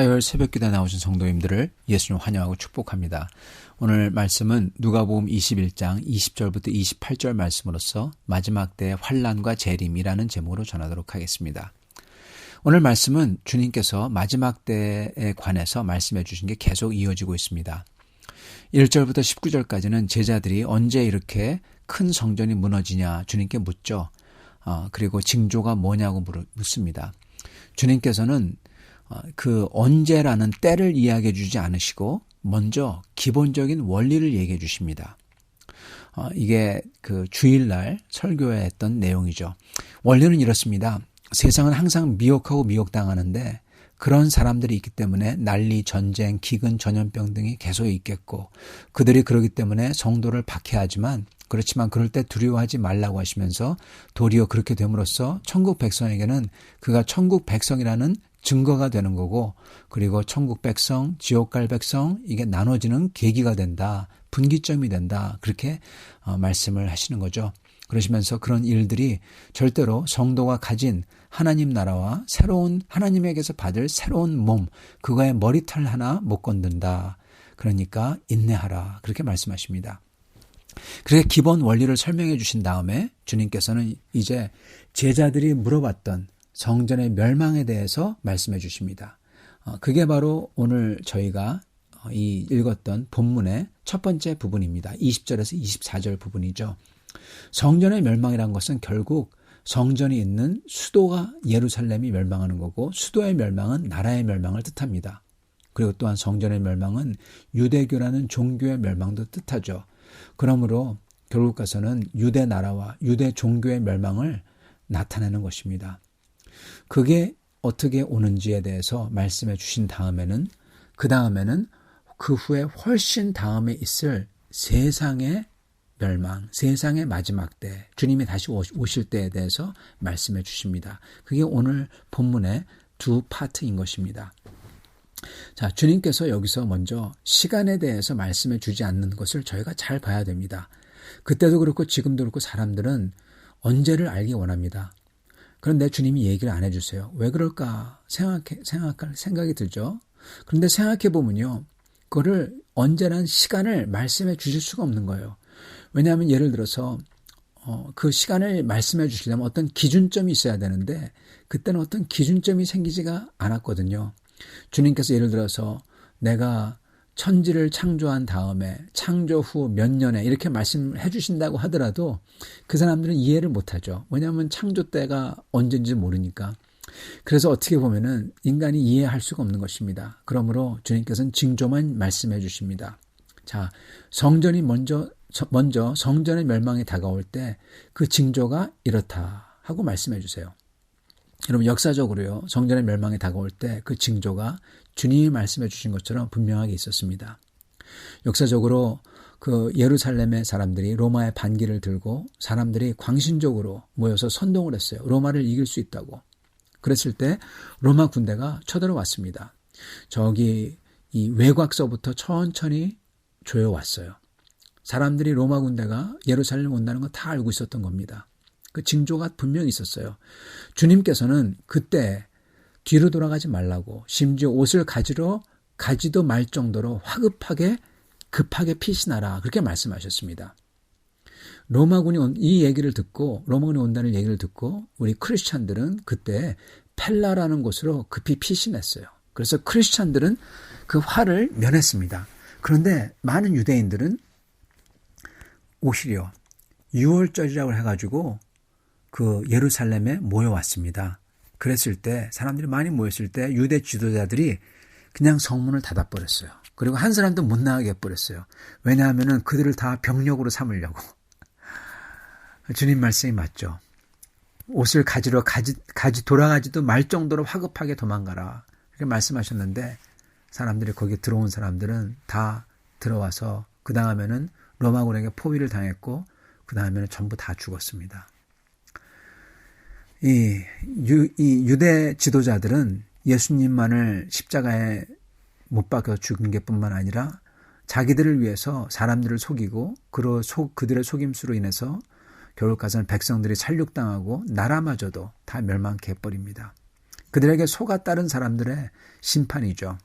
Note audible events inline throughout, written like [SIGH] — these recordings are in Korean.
화요일 새벽기도에 나오신 성도님들을 예수님 환영하고 축복합니다. 오늘 말씀은 누가복음 21장 20절부터 28절 말씀으로서 마지막 때의 환란과 재림이라는 제목으로 전하도록 하겠습니다. 오늘 말씀은 주님께서 마지막 때에 관해서 말씀해 주신 게 계속 이어지고 있습니다. 1절부터 19절까지는 제자들이 언제 이렇게 큰 성전이 무너지냐 주님께 묻죠. 어, 그리고 징조가 뭐냐고 묻습니다. 주님께서는 어, 그 언제라는 때를 이야기해 주지 않으시고 먼저 기본적인 원리를 얘기해 주십니다. 어, 이게 그 주일날 설교에 했던 내용이죠. 원리는 이렇습니다. 세상은 항상 미혹하고 미혹당하는데 그런 사람들이 있기 때문에 난리, 전쟁, 기근, 전염병 등이 계속 있겠고 그들이 그러기 때문에 성도를 박해하지만 그렇지만 그럴 때 두려워하지 말라고 하시면서 도리어 그렇게 됨으로써 천국 백성에게는 그가 천국 백성이라는 증거가 되는 거고 그리고 천국 백성, 지옥 갈 백성 이게 나눠지는 계기가 된다. 분기점이 된다. 그렇게 어, 말씀을 하시는 거죠. 그러시면서 그런 일들이 절대로 성도가 가진 하나님 나라와 새로운 하나님에게서 받을 새로운 몸, 그거의 머리털 하나 못 건든다. 그러니까 인내하라. 그렇게 말씀하십니다. 그렇게 기본 원리를 설명해 주신 다음에 주님께서는 이제 제자들이 물어봤던 성전의 멸망에 대해서 말씀해 주십니다. 어, 그게 바로 오늘 저희가 어, 이 읽었던 본문의 첫 번째 부분입니다. 20절에서 24절 부분이죠. 성전의 멸망이란 것은 결국 성전이 있는 수도가 예루살렘이 멸망하는 거고 수도의 멸망은 나라의 멸망을 뜻합니다. 그리고 또한 성전의 멸망은 유대교라는 종교의 멸망도 뜻하죠. 그러므로 결국 가서는 유대 나라와 유대 종교의 멸망을 나타내는 것입니다. 그게 어떻게 오는지에 대해서 말씀해 주신 다음에는 그 다음에는 그 후에 훨씬 다음에 있을 세상의 멸망, 세상의 마지막 때, 주님이 다시 오실 때에 대해서 말씀해 주십니다. 그게 오늘 본문의 두 파트인 것입니다. 자, 주님께서 여기서 먼저 시간에 대해서 말씀해 주지 않는 것을 저희가 잘 봐야 됩니다. 그때도 그렇고 지금도 그렇고 사람들은 언제를 알기 원합니다. 그런데 주님이 얘기를 안 해주세요. 왜 그럴까 생각해, 생각할 생각이 들죠. 그런데 생각해 보면요. 그거를 언제란 시간을 말씀해 주실 수가 없는 거예요. 왜냐하면 예를 들어서 어, 그 시간을 말씀해 주시려면 어떤 기준점이 있어야 되는데 그때는 어떤 기준점이 생기지가 않았거든요. 주님께서 예를 들어서 내가 천지를 창조한 다음에 창조 후 몇 년에 이렇게 말씀해 주신다고 하더라도 그 사람들은 이해를 못하죠. 왜냐하면 창조 때가 언제인지 모르니까. 그래서 어떻게 보면은 인간이 이해할 수가 없는 것입니다. 그러므로 주님께서는 징조만 말씀해 주십니다. 자, 성전이 먼저 먼저 성전의 멸망이 다가올 때 그 징조가 이렇다 하고 말씀해 주세요. 여러분 역사적으로요. 성전의 멸망이 다가올 때 그 징조가 주님이 말씀해 주신 것처럼 분명하게 있었습니다. 역사적으로 그 예루살렘의 사람들이 로마의 반기를 들고 사람들이 광신적으로 모여서 선동을 했어요. 로마를 이길 수 있다고. 그랬을 때 로마 군대가 쳐들어왔습니다. 저기 이 외곽서부터 천천히 조여왔어요. 사람들이 로마 군대가 예루살렘 온다는 건 다 알고 있었던 겁니다. 그 징조가 분명히 있었어요. 주님께서는 그때 뒤로 돌아가지 말라고 심지어 옷을 가지러 가지도 말 정도로 화급하게 급하게 피신하라 그렇게 말씀하셨습니다. 로마군이 온, 이 얘기를 듣고 로마군이 온다는 얘기를 듣고 우리 크리스찬들은 그때 펠라라는 곳으로 급히 피신했어요. 그래서 크리스찬들은 그 화를 면했습니다. 그런데 많은 유대인들은 오히려 6월절이라고 해가지고 그 예루살렘에 모여왔습니다. 그랬을 때 사람들이 많이 모였을 때 유대 지도자들이 그냥 성문을 닫아버렸어요. 그리고 한 사람도 못 나가게 해버렸어요. 왜냐하면 그들을 다 병력으로 삼으려고. [LAUGHS] 주님 말씀이 맞죠. 옷을 가지러 가지, 가지 돌아가지도 말 정도로 화급하게 도망가라. 이렇게 말씀하셨는데 사람들이 거기에 들어온 사람들은 다 들어와서 그 다음에는 로마군에게 포위를 당했고 그 다음에는 전부 다 죽었습니다. 이, 유, 이 유대 지도자들은 예수님만을 십자가에 못 박혀 죽은 게 뿐만 아니라 자기들을 위해서 사람들을 속이고 그로 속, 그들의 속임수로 인해서 결국 가서는 백성들이 살육당하고 나라마저도 다 멸망케 해버립니다. 그들에게 속았다는 사람들의 심판이죠.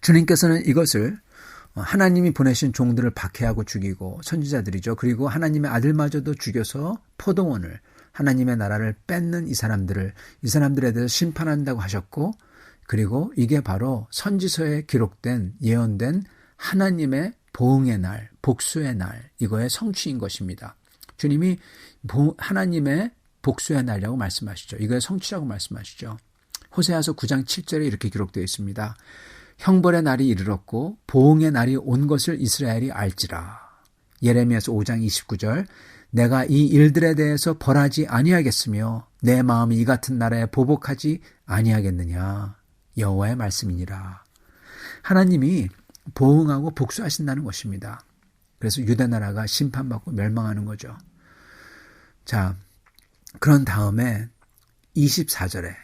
주님께서는 이것을 하나님이 보내신 종들을 박해하고 죽이고 선지자들이죠. 그리고 하나님의 아들마저도 죽여서 포도원을 하나님의 나라를 뺏는 이 사람들을 이 사람들에 대해서 심판한다고 하셨고 그리고 이게 바로 선지서에 기록된 예언된 하나님의 보응의 날, 복수의 날 이거의 성취인 것입니다. 주님이 하나님의 복수의 날이라고 말씀하시죠. 이거의 성취라고 말씀하시죠. 호세아서 9장 7절에 이렇게 기록되어 있습니다. 형벌의 날이 이르렀고 보응의 날이 온 것을 이스라엘이 알지라. 예레미야서 5장 29절 내가 이 일들에 대해서 벌하지 아니하겠으며 내 마음이 이 같은 나라에 보복하지 아니하겠느냐. 여호와의 말씀이니라. 하나님이 보응하고 복수하신다는 것입니다. 그래서 유대 나라가 심판받고 멸망하는 거죠. 자, 그런 다음에 24절에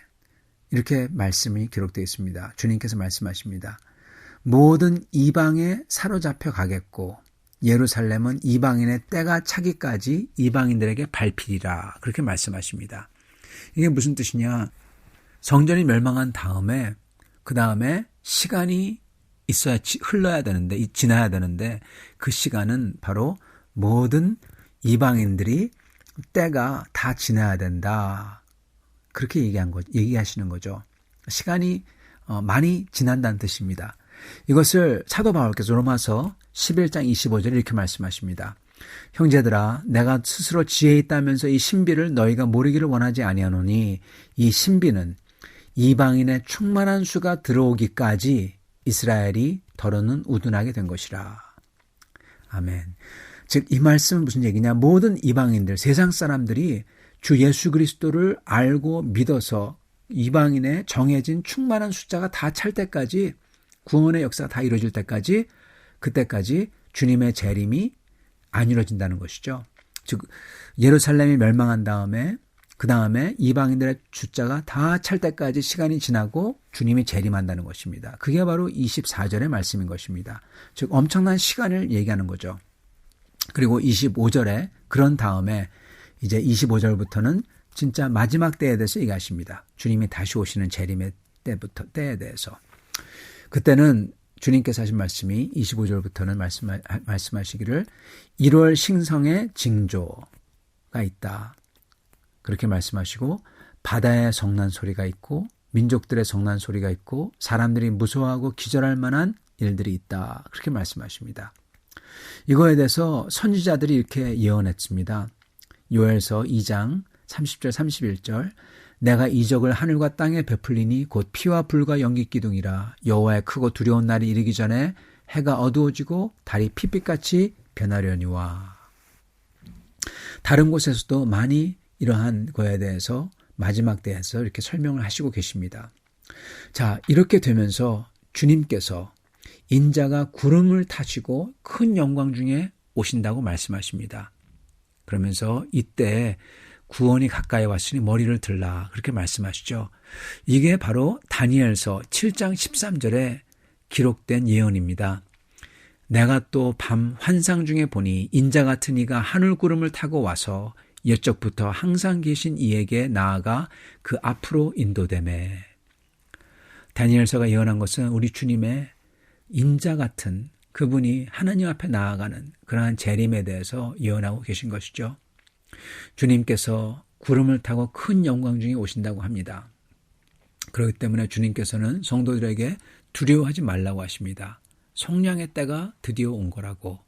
이렇게 말씀이 기록되어 있습니다. 주님께서 말씀하십니다. 모든 이방에 사로잡혀 가겠고 예루살렘은 이방인의 때가 차기까지 이방인들에게 밟히리라. 그렇게 말씀하십니다. 이게 무슨 뜻이냐? 성전이 멸망한 다음에 그 다음에 시간이 있어야 흘러야 되는데 지나야 되는데 그 시간은 바로 모든 이방인들이 때가 다 지나야 된다. 그렇게 얘기한 거, 얘기하시는 거죠. 시간이 어, 많이 지난다는 뜻입니다. 이것을 사도 바울께서 로마서 11장 25절에 이렇게 말씀하십니다. 형제들아 내가 스스로 지혜 있다면서 이 신비를 너희가 모르기를 원하지 아니하노니 이 신비는 이방인의 충만한 수가 들어오기까지 이스라엘이 더러는 우둔하게 된 것이라. 아멘. 즉 이 말씀은 무슨 얘기냐? 모든 이방인들 세상 사람들이 주 예수 그리스도를 알고 믿어서 이방인의 정해진 충만한 숫자가 다 찰 때까지 구원의 역사가 다 이루어질 때까지 그때까지 주님의 재림이 안 이루어진다는 것이죠. 즉 예루살렘이 멸망한 다음에 그 다음에 이방인들의 숫자가 다 찰 때까지 시간이 지나고 주님이 재림한다는 것입니다. 그게 바로 24절의 말씀인 것입니다. 즉 엄청난 시간을 얘기하는 거죠. 그리고 25절에 그런 다음에 이제 25절부터는 진짜 마지막 때에 대해서 얘기하십니다. 주님이 다시 오시는 재림의 때부터 때에 대해서. 그때는 주님께서 하신 말씀이 25절부터는 말씀, 말씀하시기를 1월 신성의 징조가 있다. 그렇게 말씀하시고 바다의 성난 소리가 있고 민족들의 성난 소리가 있고 사람들이 무서워하고 기절할 만한 일들이 있다. 그렇게 말씀하십니다. 이거에 대해서 선지자들이 이렇게 예언했습니다. 요엘서 2장 30절 31절 내가 이적을 하늘과 땅에 베풀리니 곧 피와 불과 연기 기둥이라 여호와의 크고 두려운 날이 이르기 전에 해가 어두워지고 달이 핏빛같이 변하려니와 다른 곳에서도 많이 이러한 거에 대해서 마지막 때에서 이렇게 설명을 하시고 계십니다. 자, 이렇게 되면서 주님께서 인자가 구름을 타시고 큰 영광 중에 오신다고 말씀하십니다. 그러면서 이때 구원이 가까이 왔으니 머리를 들라. 그렇게 말씀하시죠. 이게 바로 다니엘서 7장 13절에 기록된 예언입니다. 내가 또 밤 환상 중에 보니 인자 같은 이가 하늘 구름을 타고 와서 옛적부터 항상 계신 이에게 나아가 그 앞으로 인도됨에 다니엘서가 예언한 것은 우리 주님의 인자 같은 그분이 하나님 앞에 나아가는 그러한 재림에 대해서 예언하고 계신 것이죠. 주님께서 구름을 타고 큰 영광 중에 오신다고 합니다. 그렇기 때문에 주님께서는 성도들에게 두려워하지 말라고 하십니다. 성량의 때가 드디어 온 거라고.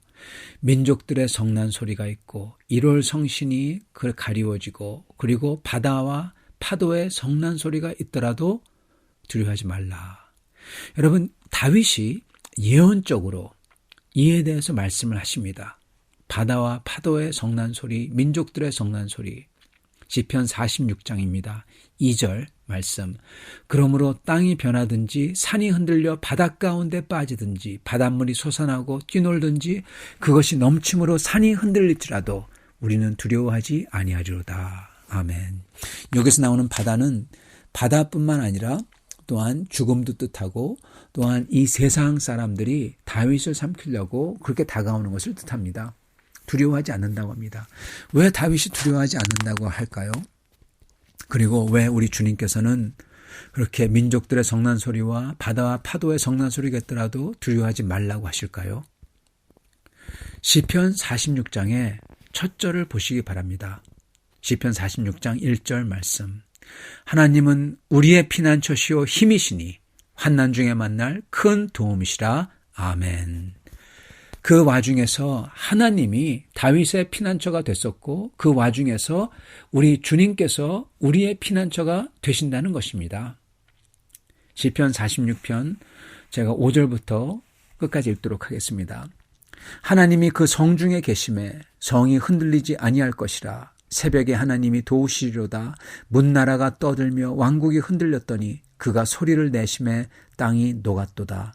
민족들의 성난 소리가 있고 1월 성신이 그 가리워지고 그리고 바다와 파도의 성난 소리가 있더라도 두려워하지 말라. 여러분 다윗이 예언적으로 이에 대해서 말씀을 하십니다. 바다와 파도의 성난 소리, 민족들의 성난 소리. 시편 46장입니다. 2절 말씀. 그러므로 땅이 변하든지 산이 흔들려 바닷 가운데 빠지든지 바닷물이 솟아나고 뛰놀든지 그것이 넘침으로 산이 흔들릴지라도 우리는 두려워하지 아니하리로다. 아멘. 여기서 나오는 바다는 바다뿐만 아니라 또한 죽음도 뜻하고 또한 이 세상 사람들이 다윗을 삼키려고 그렇게 다가오는 것을 뜻합니다. 두려워하지 않는다고 합니다. 왜 다윗이 두려워하지 않는다고 할까요? 그리고 왜 우리 주님께서는 그렇게 민족들의 성난 소리와 바다와 파도의 성난 소리겠더라도 두려워하지 말라고 하실까요? 시편 46장의 첫 절을 보시기 바랍니다. 시편 46장 1절 말씀. 하나님은 우리의 피난처시오 힘이시니 환난 중에 만날 큰 도움이시라. 아멘. 그 와중에서 하나님이 다윗의 피난처가 됐었고 그 와중에서 우리 주님께서 우리의 피난처가 되신다는 것입니다. 시편 46편 제가 5절부터 끝까지 읽도록 하겠습니다. 하나님이 그 성중에 계심에 성이 흔들리지 아니할 것이라 새벽에 하나님이 도우시리로다 문나라가 떠들며 왕국이 흔들렸더니 그가 소리를 내심에 땅이 녹았도다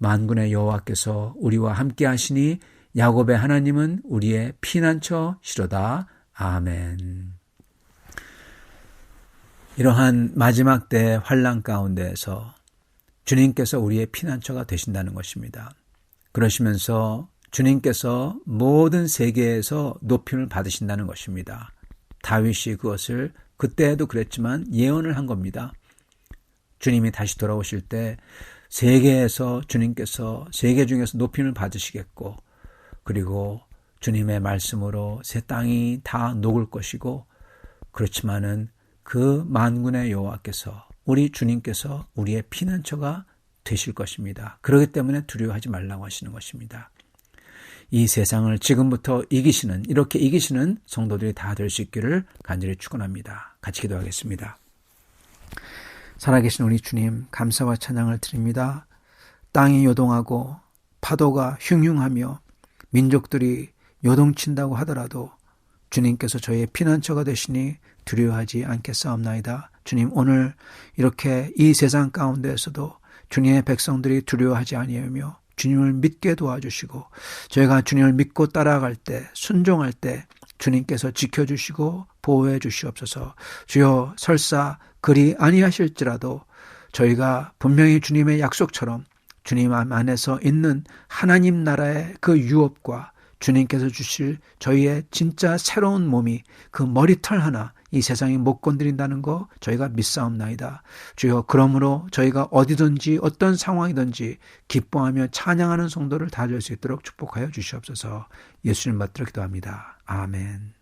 만군의 여호와께서 우리와 함께 하시니 야곱의 하나님은 우리의 피난처시로다 아멘. 이러한 마지막 때 환란 가운데에서 주님께서 우리의 피난처가 되신다는 것입니다. 그러시면서 주님께서 모든 세계에서 높임을 받으신다는 것입니다. 다윗이 그것을 그때에도 그랬지만 예언을 한 겁니다. 주님이 다시 돌아오실 때 세계에서 주님께서 세계 중에서 높임을 받으시겠고 그리고 주님의 말씀으로 새 땅이 다 녹을 것이고 그렇지만은 그 만군의 여호와께서 우리 주님께서 우리의 피난처가 되실 것입니다. 그렇기 때문에 두려워하지 말라고 하시는 것입니다. 이 세상을 지금부터 이기시는 이렇게 이기시는 성도들이 다 될 수 있기를 간절히 축원합니다. 같이 기도하겠습니다. 살아계신 우리 주님 감사와 찬양을 드립니다. 땅이 요동하고 파도가 흉흉하며 민족들이 요동친다고 하더라도 주님께서 저희의 피난처가 되시니 두려워하지 않겠사옵나이다. 주님 오늘 이렇게 이 세상 가운데에서도 주님의 백성들이 두려워하지 아니하며 주님을 믿게 도와주시고 저희가 주님을 믿고 따라갈 때 순종할 때 주님께서 지켜주시고 보호해 주시옵소서 주여 설사 그리 아니하실지라도 저희가 분명히 주님의 약속처럼 주님 안에서 있는 하나님 나라의 그 유업과 주님께서 주실 저희의 진짜 새로운 몸이 그 머리털 하나 이 세상에 못 건드린다는 거 저희가 믿사옵나이다. 주여 그러므로 저희가 어디든지 어떤 상황이든지 기뻐하며 찬양하는 성도를 다 될 수 있도록 축복하여 주시옵소서 예수님 받들어 기도합니다. 아멘.